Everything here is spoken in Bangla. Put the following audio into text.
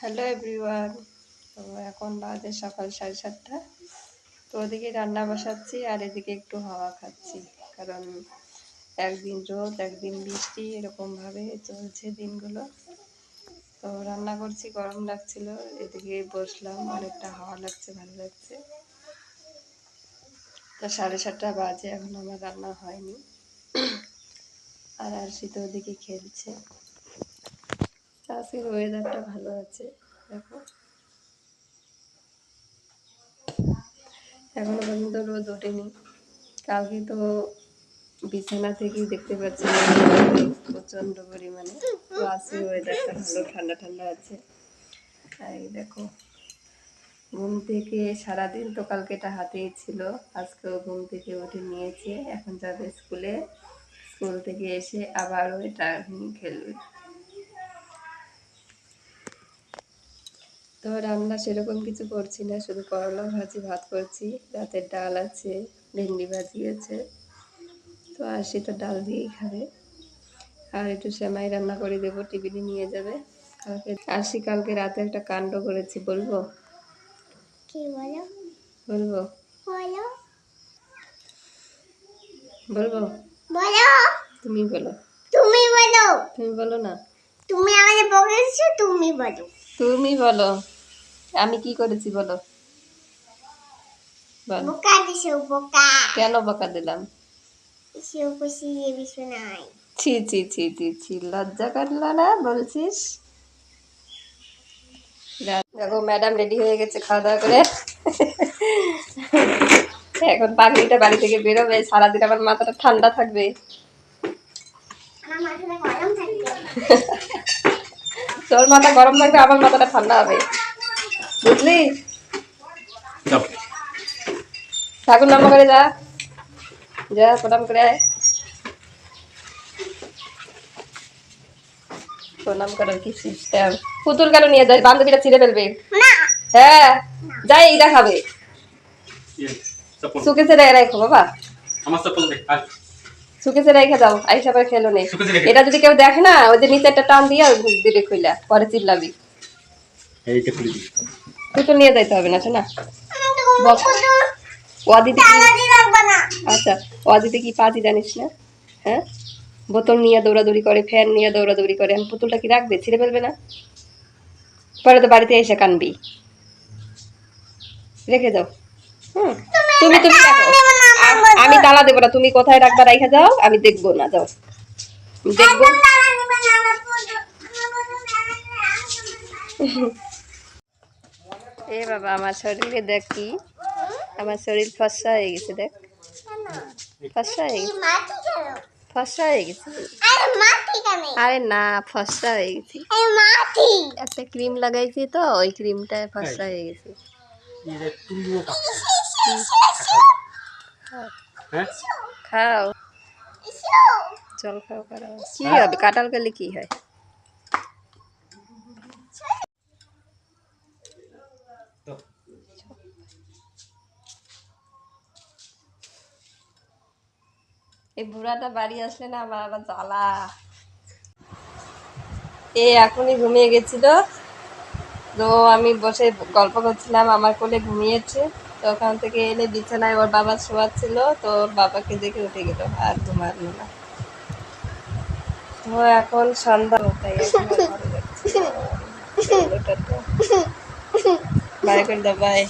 হ্যালো এভরিওয়ান, তো এখন বাজে সকাল সাড়ে সাতটা। তো ওদিকে রান্না বসাচ্ছি আর এদিকে একটু হাওয়া খাচ্ছি, কারণ একদিন রোদ, একদিন বৃষ্টি, এরকমভাবে চলছে দিনগুলো। তো রান্না করছি, গরম লাগছিল, এদিকে বসলাম, অনেকটা হাওয়া লাগছে, ভালো লাগছে। তো সাড়ে সাতটা বাজে, এখন আমার রান্না হয়নি। আর আর শীত ওদিকে খেলছে। আজকের ওয়েদারটা ভালো আছে, দেখো। এখনও পর্যন্ত রোদ ওঠেনি। কালকে তো বিছানা থেকেই দেখতে পাচ্ছি প্রচণ্ড পরিমাণে। তো আজকে ওয়েদারটা ভালো, ঠান্ডা ঠান্ডা আছে। এই দেখো, ঘুম থেকে সারাদিন তো কালকে এটা হাতেই ছিল। আজকেও ঘুম থেকে উঠে নিয়েছে। এখন যাবে স্কুলে। স্কুল থেকে এসে আবারও এটা খেলবে। তো রান্না সেরকম কিছু করছি না শুধু করলা ভাজি ভাত করছি রাতের ডাল আছে ভেন্ডি ভাজি আছে। তো আশি তো ডাল দিয়েই খাবে। আর একটু সেমাই রান্না করে দেবো টিফিনে নিয়ে যাবে। কালকে আসি কালকে রাতে একটা কাণ্ড করেছি বলব? কি বলো? বলব? বলো। বলব? বলো। তুমি বলো। তুমি বলো। তুমি বলো না। তুমি আমাদের বলেছ তুমি বলো। তুমি বলো। আমি কি করেছি বলো? কেন বকা দিলাম? ছি ছি ছি ছি ছি লজ্জা করল না বলছিস? দেখো ম্যাডাম রেডি হয়ে গেছে খাওয়া দাওয়া করে। এখন পাখিটা বাড়ি থেকে বেরোবে সারাদিন আমার মাথাটা ঠান্ডা থাকবে। তোর মাথা গরম থাকবে আমার মাথাটা ঠান্ডা হবে। বুঝলি? ঠাকুর নাম করে যা। যা প্রণাম করে আয়। প্রণাম করার কি সিস্টেম পুতুল কেন নিয়ে যায় বান্ধবীরা ছিঁড়ে ফেলবে। হ্যাঁ যাই এই দেখাবে সুকেছে রেখো বাবা। আমার চপ্পল সুকেছে রেখে দাও আইসা করে খেলো নেই এটা যদি কেউ দেখে না ওই যে নিচে একটা টান দিয়ে দিবে খুইলা পরে চিল্লাবি। এইটা খুলে দিই পুতুল নিয়ে যাইতে হবে না না? আচ্ছা কি জানিস না? হ্যাঁ? বোতল নিয়ে দৌড়াদৌড়ি করে, ফ্যান নিয়ে দৌড়াদৌড়ি করে, আমি পুতুলটা কি রাখবে? ফেলবে না? পরে তো বাড়িতে এসে কানবি। রেখে হুম। তুমি রাখো আমি তালা দেবো না। তুমি কোথায় রাখবা রেখে যাও আমি দেখব না। যাও। দেখব। বাবা আমার শরীরে দেখ কি। আমার শরীর ফসা হয়ে গেছে দেখ। ফসা হয়ে গেছে। ফসা হয়ে গেছে। আরে না ফসা হয়ে গেছি। একটা ক্রিম লাগাইছি তো ওই ক্রিমটায় ফসা হয়ে গেছে। হ্যাঁ? খাও। জল খাও খাও। কি হবে? কাঁঠাল খেলে কি হয়? এই বুড়াটা বাড়ি আসলে না আমার আবার জ্বালা। এ এখনই ঘুমিয়ে গেছিল। তো আমি বসে গল্প করছিলাম, আমার কোলে ঘুমিয়েছে। তো ওখান থেকে এলে বিছানায় ওর বাবা শোয়াচ্ছিল, তো ওর বাবাকে দেখে উঠে গেল, আর ঘুমালো না। তো এখন সন্ধ্যা, তাই বাই বাই।